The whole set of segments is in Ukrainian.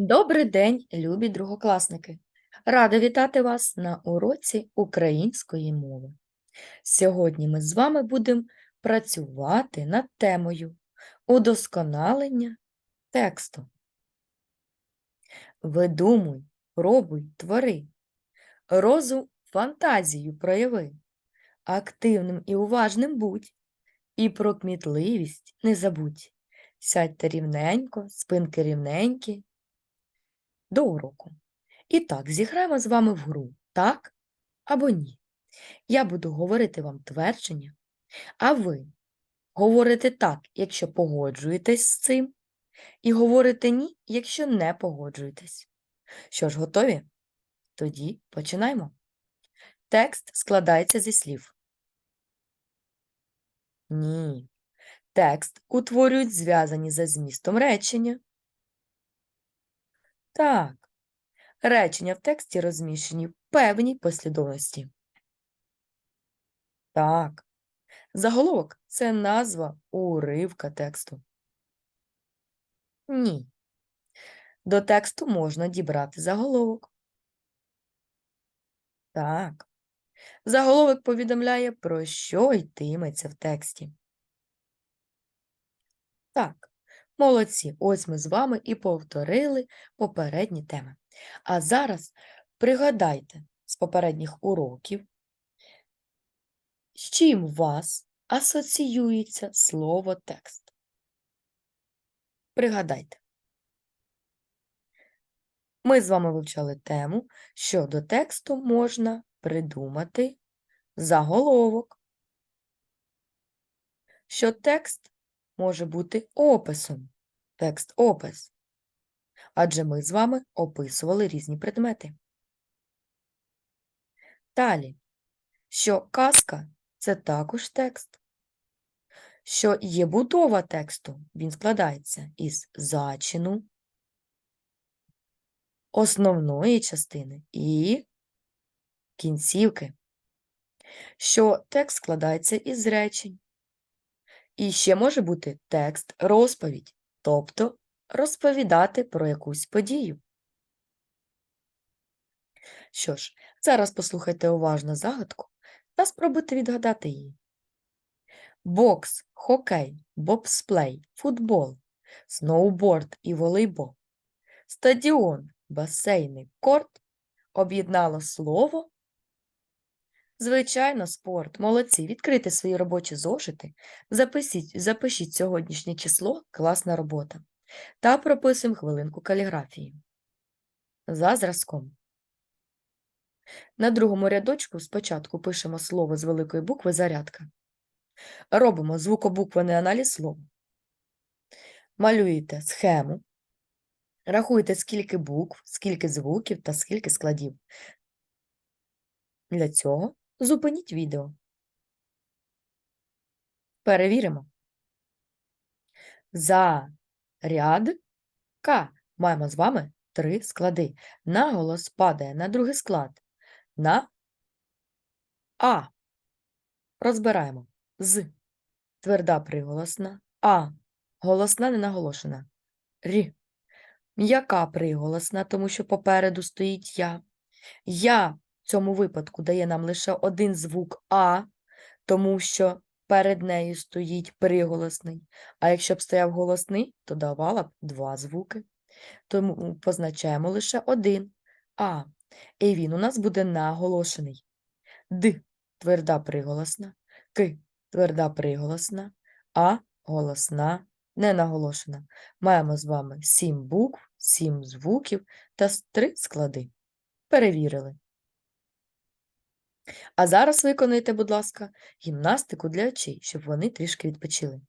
Добрий день, любі другокласники! Рада вітати вас на уроці української мови. Сьогодні ми з вами будемо працювати над темою удосконалення тексту. Видумуй, пробуй, твори, розум, фантазію прояви, активним і уважним будь, і про кмітливість не забудь. Сядьте рівненько, спинки рівненькі, до уроку. І так, зіграємо з вами в гру, так або ні. Я буду говорити вам твердження, а ви говорите так, якщо погоджуєтесь з цим, і говорите ні, якщо не погоджуєтесь. Що ж, готові? Тоді починаємо. Текст складається зі слів. Ні. Текст утворюють зв'язані за змістом речення. Так. Речення в тексті розміщені в певній послідовності. Так. Заголовок це назва уривка тексту. Ні. До тексту можна дібрати заголовок. Так. Заголовок повідомляє, про що йтиметься в тексті. Так, молодці. Ось ми з вами і повторили попередні теми. А зараз пригадайте з попередніх уроків, з чим вас асоціюється слово текст. Пригадайте. Ми з вами вивчали тему, що до тексту можна придумати заголовок, що текст може бути описом, текст-опис адже ми з вами описували різні предмети. Далі, що казка це також текст, що є будова тексту, він складається із зачину, основної частини і кінцівки, що текст складається із речень. І ще може бути текст розповідь, тобто розповідати про якусь подію. Що ж, зараз послухайте уважно загадку та спробуйте відгадати її. Бокс, хокей, бобсплей, футбол, сноуборд і волейбол, стадіон, басейни, корт об'єднало слово. Звичайно, спорт. Молодці. Відкрийте свої робочі зошити, запишіть, запишіть сьогоднішнє число, класна робота та прописуємо хвилинку каліграфії. За зразком. На другому рядочку спочатку пишемо слово з великої букви зарядка. Робимо звукобуквений аналіз слова. Малюєте схему. Рахуєте, скільки букв, скільки звуків та скільки складів. Для цього зупиніть відео. Перевіримо. За ряд К. Маємо з вами три склади. Наголос падає на другий склад. На А. Розбираємо. З. Тверда приголосна. А. Голосна не наголошена. Р. М'яка приголосна, тому що попереду стоїть я. Я цьому випадку дає нам лише один звук А, тому що перед нею стоїть приголосний. А якщо б стояв голосний, то давала б два звуки. Тому позначаємо лише один А. І він у нас буде наголошений. Д тверда приголосна, К тверда приголосна, А голосна не наголошена. Маємо з вами сім букв, сім звуків та три склади. Перевірили. А зараз виконайте, будь ласка, гімнастику для очей, щоб вони трішки відпочили.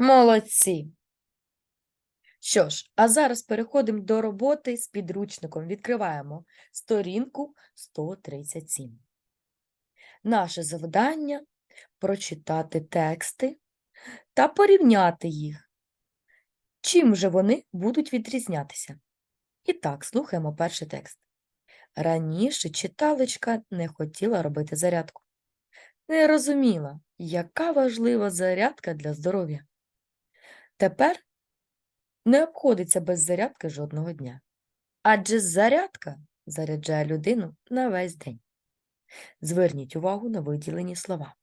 Молодці. Що ж, а зараз переходимо до роботи з підручником. Відкриваємо сторінку 137. Наше завдання прочитати тексти та порівняти їх. Чим же вони будуть відрізнятися? І так, слухаємо перший текст. Раніше читалочка не хотіла робити зарядку. Не розуміла, яка важлива зарядка для здоров'я. Тепер не обходиться без зарядки жодного дня. Адже зарядка заряджає людину на весь день. Зверніть увагу на виділені слова.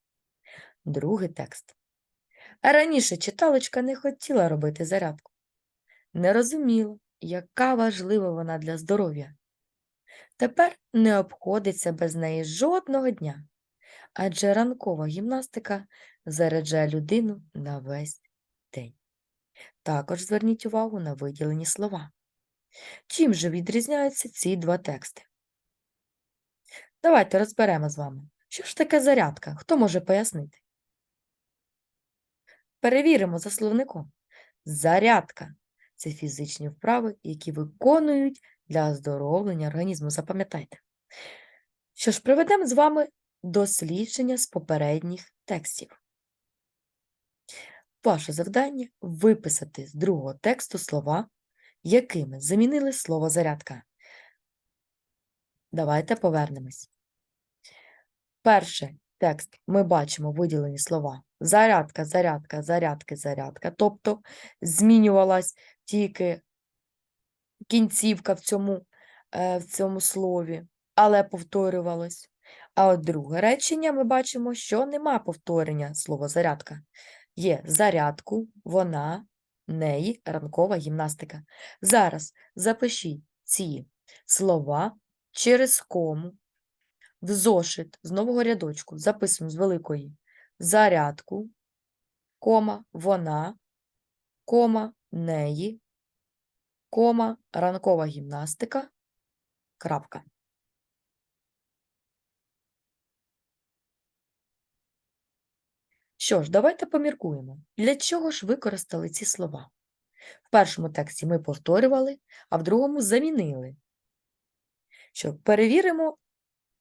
Другий текст. Раніше читалочка не хотіла робити зарядку. Не розуміла, яка важлива вона для здоров'я. Тепер не обходиться без неї жодного дня, адже ранкова гімнастика заряджає людину на весь день. Також зверніть увагу на виділені слова. Чим же відрізняються ці два тексти? Давайте розберемо з вами, що ж таке зарядка, хто може пояснити? Перевіримо за словником. Зарядка це фізичні вправи, які виконують для оздоровлення організму. Запам'ятайте. Що ж, проведемо з вами дослідження з попередніх текстів. Ваше завдання виписати з другого тексту слова, якими замінили слово зарядка. Давайте повернемось. Перший текст ми бачимо виділені слова зарядка, зарядка, зарядки, зарядка. Тобто змінювалась тільки кінцівка в цьому, е, в цьому слові, але повторювалось. А от друге речення ми бачимо, що нема повторення слова зарядка. Є зарядку, вона, неї, ранкова гімнастика. Зараз запишіть ці слова через кому в зошит з нового рядочку. Записуємо з великої зарядку, кома, вона, кома, неї, кома, ранкова гімнастика, крапка. Що ж, давайте поміркуємо, для чого ж використали ці слова. В першому тексті ми повторювали, а в другому замінили. Що, перевіримо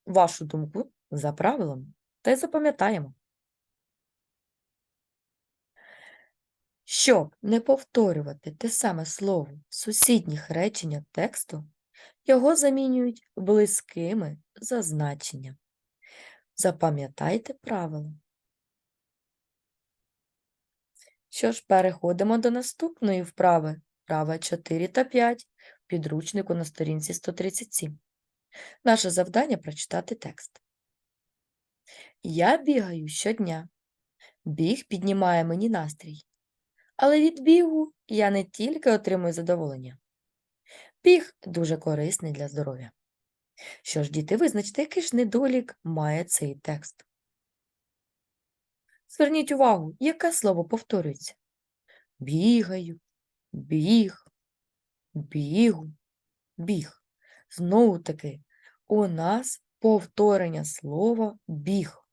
вашу думку за правилом та й запам'ятаємо. Щоб не повторювати те саме слово в сусідніх реченнях тексту, його замінюють близькими за значенням. Запам'ятайте правило. Що ж, переходимо до наступної вправи. Вправа 4 та 5 в підручнику на сторінці 137. Наше завдання прочитати текст. Я бігаю щодня. Біг піднімає мені настрій. Але від бігу я не тільки отримую задоволення. Біг дуже корисний для здоров'я. Що ж, діти, визначте, який ж недолік має цей текст. Зверніть увагу, яке слово повторюється? Бігаю, біг, бігу, біг. Знову таки, у нас повторення слова біг.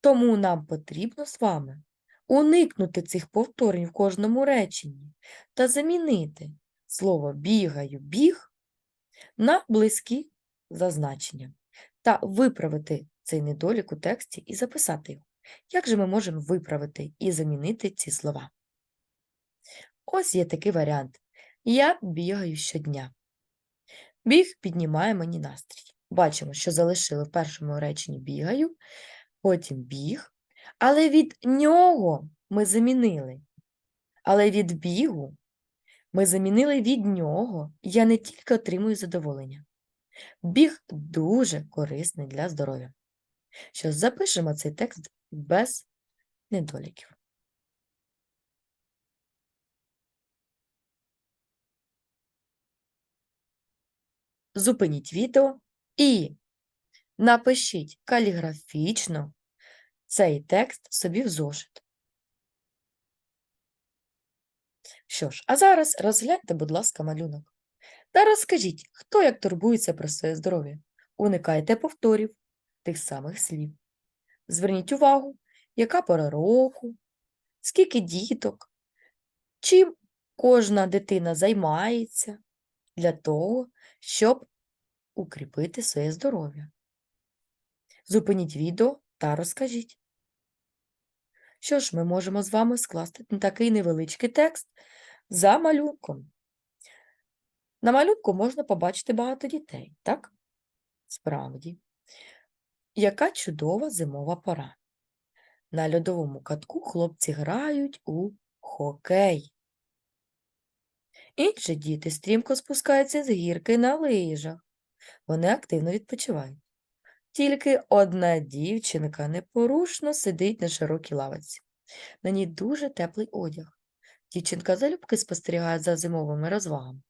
Тому нам потрібно з вами уникнути цих повторень в кожному реченні та замінити слово бігаю, біг на близькі зазначення та виправити цей недолік у тексті і записати його. Як же ми можемо виправити і замінити ці слова? Ось є такий варіант. Я бігаю щодня. Біг піднімає мені настрій. Бачимо, що залишили в першому реченні бігаю, потім біг, але від нього ми замінили. Але від бігу ми замінили від нього. Я не тільки отримую задоволення. Біг дуже корисний для здоров'я. Що запишемо цей текст без недоліків. Зупиніть відео і напишіть каліграфічно цей текст собі в зошит. Що ж, а зараз розгляньте, будь ласка, малюнок. Та розкажіть, хто як турбується про своє здоров'я. Уникайте повторів тих самих слів. Зверніть увагу, яка пора року, скільки діток, чим кожна дитина займається для того, щоб укріпити своє здоров'я. Зупиніть відео та розкажіть. Що ж, ми можемо з вами скласти такий невеличкий текст за малюнком. На малюнку можна побачити багато дітей, так? Справді. Яка чудова зимова пора. На льодовому катку хлопці грають у хокей. Інші діти стрімко спускаються з гірки на лижах. Вони активно відпочивають. Тільки одна дівчинка непорушно сидить на широкій лавиці. На ній дуже теплий одяг. Дівчинка залюбки спостерігає за зимовими розвагами.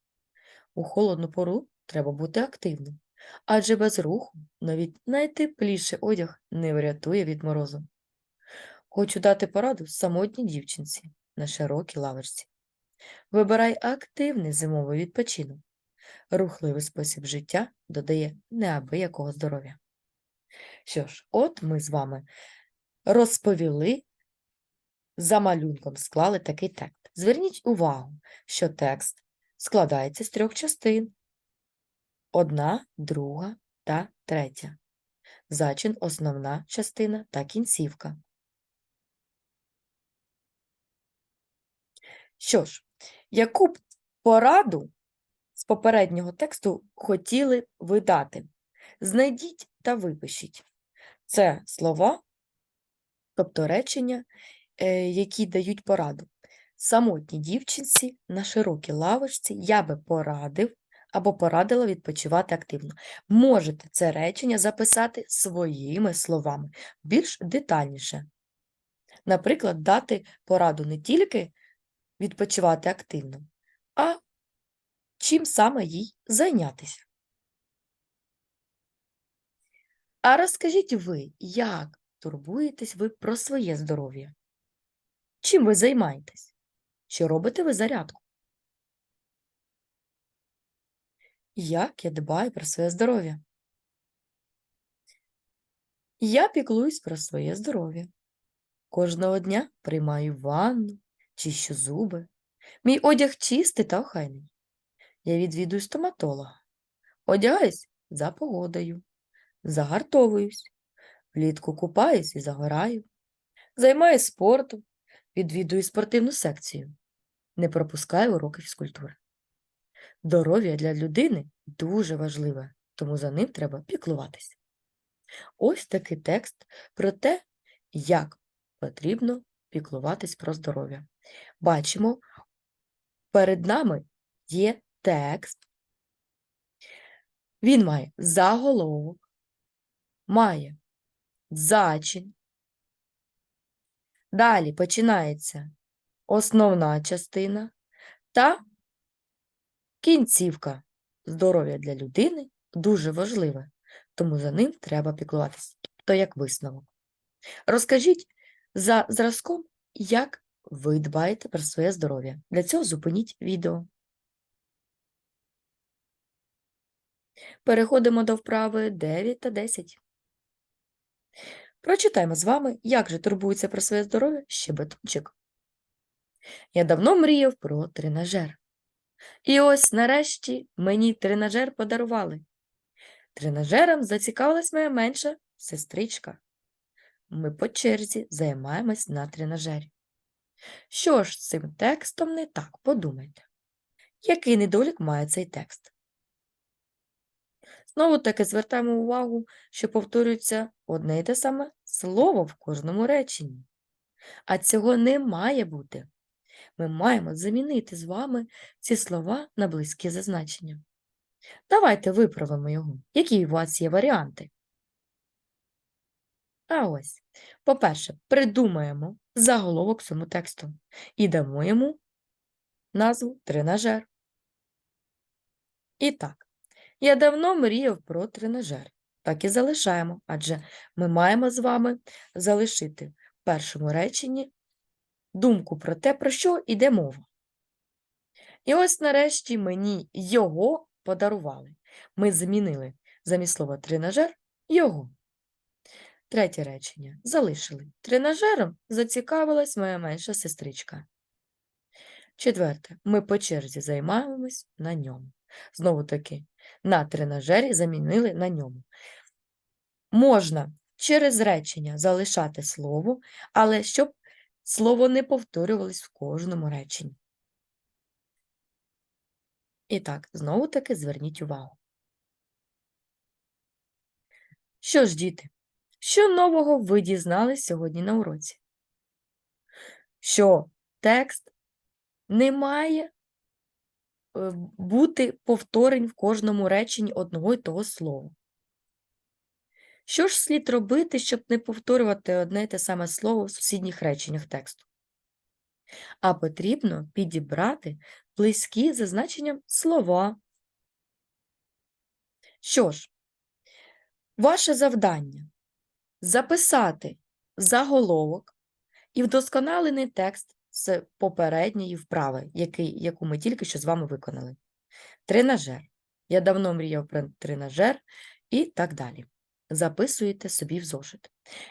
У холодну пору треба бути активним, адже без руху навіть найтепліший одяг не врятує від морозу. Хочу дати пораду самотній дівчинці на широкій лавочці. Вибирай активний зимовий відпочинок. Рухливий спосіб життя додає неабиякого здоров'я. Що ж, от ми з вами розповіли, за малюнком склали такий текст. Зверніть увагу, що текст складається з трьох частин. Одна, друга та третя. Зачин основна частина та кінцівка. Що ж, яку б пораду з попереднього тексту хотіли ви дати? Знайдіть та випишіть. Це слова, тобто речення, е, які дають пораду. Самотній дівчинці на широкій лавочці я би порадив або порадила відпочивати активно. Можете це речення записати своїми словами, більш детальніше. Наприклад, дати пораду не тільки відпочивати активно, а чим саме їй зайнятися. А розкажіть ви, як турбуєтесь ви про своє здоров'я? Чим ви займаєтесь? Чи робите ви зарядку? Як я дбаю про своє здоров'я? Я піклуюсь про своє здоров'я. Кожного дня приймаю ванну, чищу зуби. Мій одяг чистий та охайний. Я відвідую стоматолога. Одягаюсь за погодою, загартовуюсь, влітку купаюсь і загораю, займаюсь спортом, відвідую спортивну секцію, не пропускаю уроки фізкультури. Здоров'я для людини дуже важливе, тому за ним треба піклуватися. Ось такий текст про те, як потрібно піклуватись про здоров'я. Бачимо, перед нами є текст. Він має заголовок, має зачин. Далі починається основна частина та кінцівка. Здоров'я для людини дуже важливе, тому за ним треба піклуватися, то як висновок. Розкажіть за зразком, як ви дбаєте про своє здоров'я. Для цього зупиніть відео. Переходимо до вправи 9 та 10. Прочитаємо з вами, як же турбується про своє здоров'я щебетунчик. Я давно мріяв про тренажер. І ось нарешті мені тренажер подарували. Тренажером зацікавилась моя менша сестричка. Ми по черзі займаємось на тренажері. Що ж з цим текстом не так, подумайте. Який недолік має цей текст? Знову таки звертаємо увагу, що повторюється одне й те саме слово в кожному реченні. А цього не має бути. Ми маємо замінити з вами ці слова на близькі зазначення. Давайте виправимо його. Які у вас є варіанти? А ось, по-перше, придумаємо заголовок цьому тексту і дамо йому назву тренажер. І так, я давно мріяв про тренажер. Так і залишаємо, адже ми маємо з вами залишити в першому реченні думку про те, про що йде мова. І ось нарешті мені його подарували. Ми змінили замість слова тренажер його. Третє речення. Залишили. Тренажером зацікавилась моя менша сестричка. Четверте. Ми по черзі займаємось на ньому. Знову таки, на тренажері замінили на ньому. Можна через речення залишати слово, але щоб слово не повторювалось в кожному реченні. І так, знову таки зверніть увагу. Що ж, діти, що нового ви дізнались сьогодні на уроці? Що текст не має е, бути повторень в кожному реченні одного й того слова. Що ж слід робити, щоб не повторювати одне й те саме слово в сусідніх реченнях тексту? А потрібно підібрати близькі за значенням слова. Що ж, ваше завдання записати заголовок і вдосконалений текст з попередньої вправи, який, яку ми тільки що з вами виконали. Тренажер. Я давно мріяв про тренажер і так далі. Записуєте собі в зошит.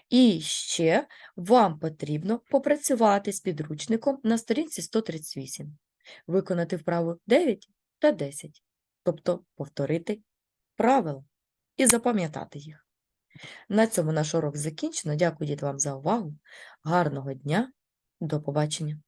І ще вам потрібно попрацювати з підручником на сторінці 138, виконати вправу 9 та 10, тобто повторити правила і запам'ятати їх. На цьому наш урок закінчено. Дякую вам за увагу. Гарного дня. До побачення.